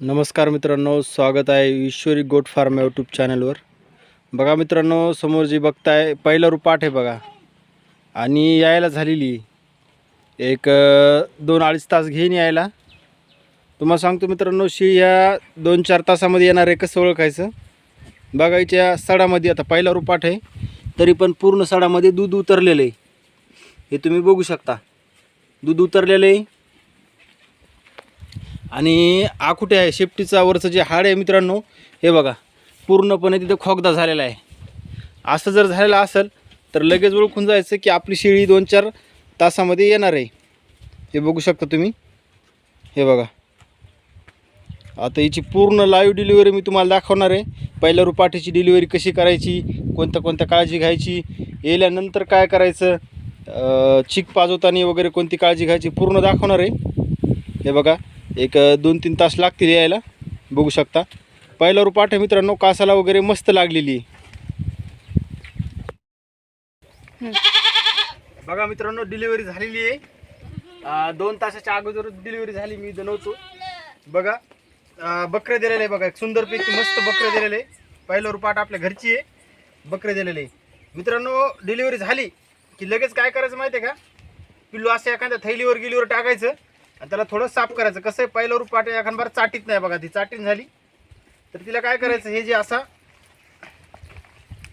नमस्कार मित्रांनो स्वागत आहे ईश्वरी गोट फार्म यूट्यूब चॅनलवर बघा मित्रांनो समोर जी बघताय पहिलं रुपाट आहे बघा. आणि यायला झालेली एक दोन अडीच तास घेईन यायला. तुम्हाला सांगतो मित्रांनो शी ह्या दोन चार तासामध्ये येणार आहे कसं ओळखायचं. बघा हिच्या सडामध्ये आता पहिला रुपाट आहे. तरी पण पूर्ण सडामध्ये दूध उतरलेलं आहे. हे तुम्ही बघू शकता. दूध उतरलेलं आहे. आणि आखुटे आहे? शेपटीचा वरचं जे हाड आहे मित्रांनो हे बघा पूर्णपणे तिथे खोकदा झालेला आहे. असं जर झालेलं असेल तर लगेच ओळखून जायचं की आपली शेळी दोन चार तासामध्ये येणार आहे. हे बघू शकता तुम्ही. हे बघा. आता हिची पूर्ण लाईव्ह डिलिव्हरी मी तुम्हाला दाखवणार आहे. पहिल्या रुपाठीची डिलिव्हरी कशी करायची कोणत्या कोणत्या काळजी घ्यायची येल्यानंतर काय करायचं चिक चीक पाजवताना वगैरे कोणती काळजी घ्यायची पूर्ण दाखवणार आहे. हे बघा. एक दोन तीन तास लागतील यायला. बघू शकता. पहिला रूप आहे मित्रांनो कासाला वगैरे मस्त लागलेली. आहे बघा मित्रांनो डिलिव्हरी झालेली आहे. दोन तासाच्या अगोदर डिलिव्हरी झाली मी नव्हतो. बघा बकरे दिलेले आहे बघा एक सुंदरपैकी मस्त बकरे दिलेले आहे. पहिलं रुपाट आपल्या घरची आहे. बकरे दिलेले आहे. मित्रांनो डिलिव्हरी झाली की लगेच काय करायचं माहिती आहे का? पिल्लू असं एखाद्या थैलीवर गिलीवर टाकायचं. आणि त्याला थोडं साफ करायचं. कसं आहे पहिलं रूप पाटे बार चाटीत नाही बघा ती चाटीन झाली. तर तिला काय करायचं हे जे असा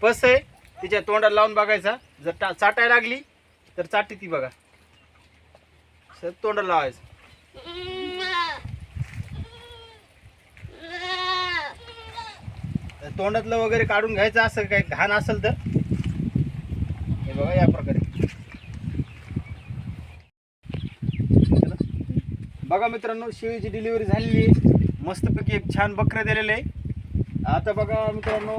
पस आहे तिच्या तोंडाला लावून बघायचा. जर टा चाटाय लागली तर चाटी ती बघा. सर तोंडाला लावायचं. तोंडातलं वगैरे काढून घ्यायचं असं काही घाण असेल तर. हे बघा या प्रकारे बघा मित्रांनो शेळीची डिलिव्हरी झालेली आहे. मस्तपैकी एक छान बकरं दिलेलं आहे. आता बघा मित्रांनो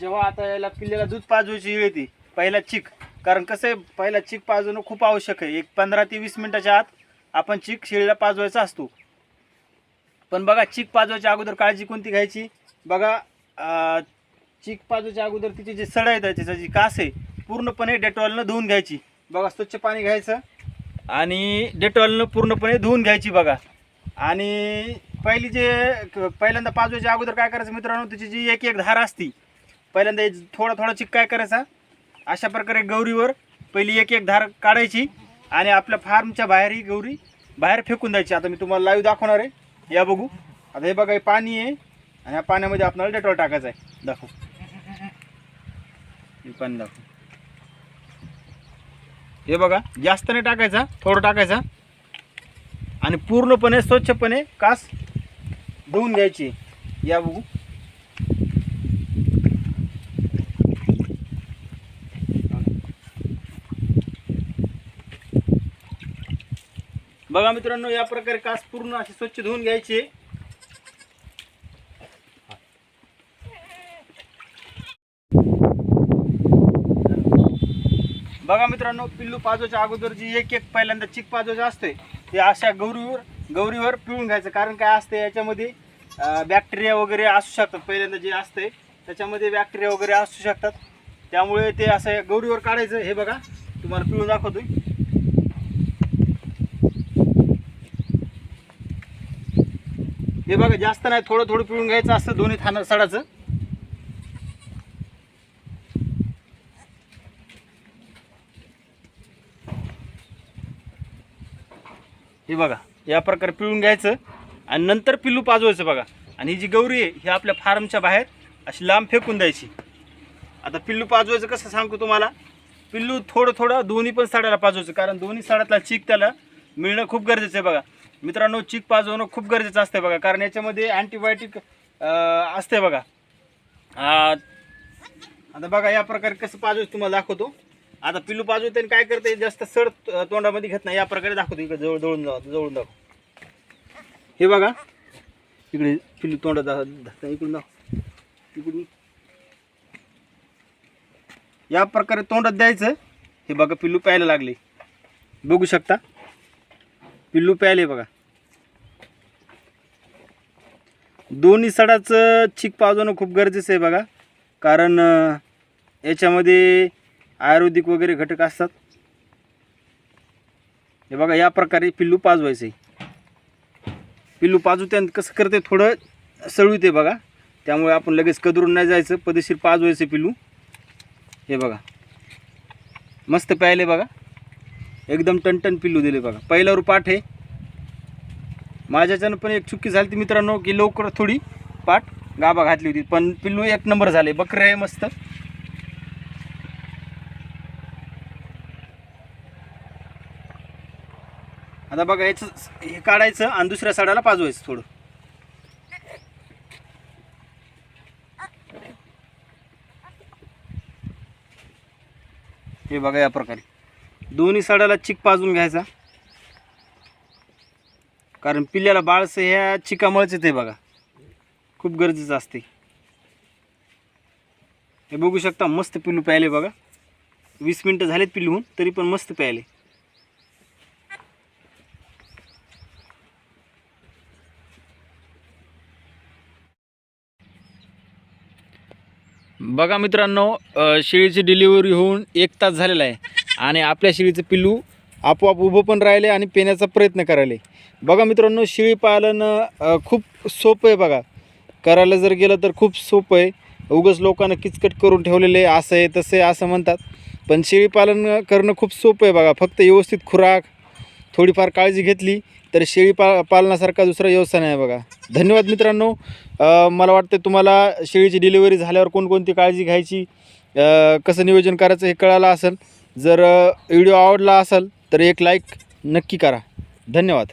जेव्हा आता याला पिल्ल्याला दूध पाजवायची वेळ येते पहिला चिक. कारण कसं आहे पहिला चिक पाजवणं खूप आवश्यक आहे. एक पंधरा ते वीस मिनिटाच्या आत आपण चिक शेळीला पाजवायचा असतो. पण बघा चिक पाजवायच्या अगोदर काळजी कोणती घ्यायची? बघा चिक पाजवायच्या अगोदर तिचे जे सड आहेत त्याचं जी कास आहे पूर्णपणे डेटॉलनं धुवून घ्यायची. बघा स्वच्छ पाणी घ्यायचं. आणि डेटॉलनं पूर्णपणे धुवून घ्यायची बघा. आणि पहिली जे पहिल्यांदा पाजवायच्या अगोदर काय करायचं मित्रांनो त्याची जी एक एक धार असती पहिल्यांदा थोडा थोडा चिक काय करायचा? अशा प्रकारे गौरीवर पहिली एक एक धार काढायची आणि आपल्या फार्मच्या बाहेर ही गौरी बाहेर फेकून द्यायची. आता मी तुम्हाला लाईव्ह दाखवणार आहे. या बघू. आता हे बघा हे पाणी आहे. आणि या पाण्यामध्ये आपल्याला डेटॉल टाकायचं आहे. दाखव. पाणी दाखव. हे बघा जास्त नाही टाकायचा थोडं टाकायचा. आणि पूर्णपणे स्वच्छपणे कास धुवून घ्यायची. या बघू. बघा मित्रांनो या प्रकारे कास पूर्ण अशी स्वच्छ धुवून घ्यायची. बघा मित्रांनो पिल्लू पाजोच्या अगोदर जी एक एक पहिल्यांदा चिक पाजवायचं असते ते अशा गौरीवर गौरीवर पिळून घ्यायचं. कारण काय असते याच्यामध्ये बॅक्टेरिया वगैरे असू शकतात. पहिल्यांदा जे असते त्याच्यामध्ये बॅक्टेरिया वगैरे असू शकतात. त्यामुळे ते असं गौरीवर काढायचं. हे बघा तुम्हाला पिळून दाखवतोय. हे बघा जास्त नाही थोडं थोडं पिळून घ्यायचं असतं दोन्ही थाना सडाचं. हे बघा या प्रकारे पिळून घ्यायचं आणि नंतर पिल्लू पाजवायचं बघा. आणि ही जी गौरी आहे ही आपल्या फार्मच्या बाहेर अशी लांब फेकून द्यायची. आता पिल्लू पाजवायचं कसं सांगतो तुम्हाला? पिल्लू थोडं थोडं दोन्ही पण साड्याला पाजवायचं कारण दोन्ही साड्यातला चीक त्याला मिळणं खूप गरजेचं आहे बघा. मित्रांनो चीक पाजवणं खूप गरजेचं असतं बघा कारण याच्यामध्ये अँटीबायोटिक असते बघा. आता बघा या प्रकारे कसं पाजवायचं तुम्हाला दाखवतो. आता पिल्लू त्याने काय करते जास्त सड तोंडामध्ये घेत नाही. या प्रकारे दाखवतो इकडे जवळ जवळून जाऊ जवळून दाखव. हे बघा. इकडे पिल्लू तोंडात दा- इकडून दाखव. इकडून. या प्रकारे तोंडात द्यायचं. हे बघा पिल्लू प्यायला लागले. बघू शकता. पिल्लू प्यायले बघा. दोन्ही सडाचं चीक पाजवणं खूप गरजेचं आहे बघा. कारण याच्यामध्ये आयुर्वेदिक वगैरे घटक असतात. हे बघा या प्रकारे पिल्लू पाजवायचं. आहे पिल्लू पाजू आणि कसं करते थोडं सळूते बघा. त्यामुळे आपण लगेच कदरून नाही जायचं पदेशीर पाजवायचं पिल्लू. हे बघा. मस्त प्यायले बघा. एकदम टनटन पिल्लू दिले बघा. पहिल्यावर पाठ आहे माझ्याच्यानं पण एक चुकी झाली ती मित्रांनो की लवकर थोडी पाठ गाभा घातली होती. पण पिल्लू एक नंबर झाले. बकरे आहे मस्त. आता बघा याचं हे काढायचं आणि दुसऱ्या साडाला पाजवायचं थोडं. हे बघा या प्रकारे. दोन्ही साड्याला चिक पाजून घ्यायचा. कारण पिल्ल्याला बाळसं ह्या चिकामुळेच येते बघा. खूप गरजेचं असते. हे बघू शकता मस्त पिल्लू प्यायले बघा. वीस मिनटं झालेत पिल्लूहून तरी पण मस्त प्यायले. बघा मित्रांनो शेळीची डिलिव्हरी होऊन एक तास झालेला आहे. आणि आपल्या शेळीचं पिल्लू आपोआप उभं पण राहिले आणि पेण्याचा प्रयत्न करायले. बघा मित्रांनो शेळी पालन खूप सोपं आहे बघा. करायला जर गेलं तर खूप सोपं आहे. उगच लोकांना किचकट करून ठेवलेले आहे, असं आहे तसं आहे असं म्हणतात. पण शेळी पालन करणं खूप सोपं आहे बघा. फक्त व्यवस्थित खुराक थोडीफार काळजी घेतली तर शेळी पा पालनासारखा दुसरा व्यवसाय नाही बघा. धन्यवाद मित्रांनो. मला वाटतं तुम्हाला शेळीची डिलिव्हरी झाल्यावर कोणकोणती काळजी घ्यायची? कसं नियोजन करायचं हे कळालं असेल. जर व्हिडिओ आवडला असेल तर एक लाईक नक्की करा. धन्यवाद.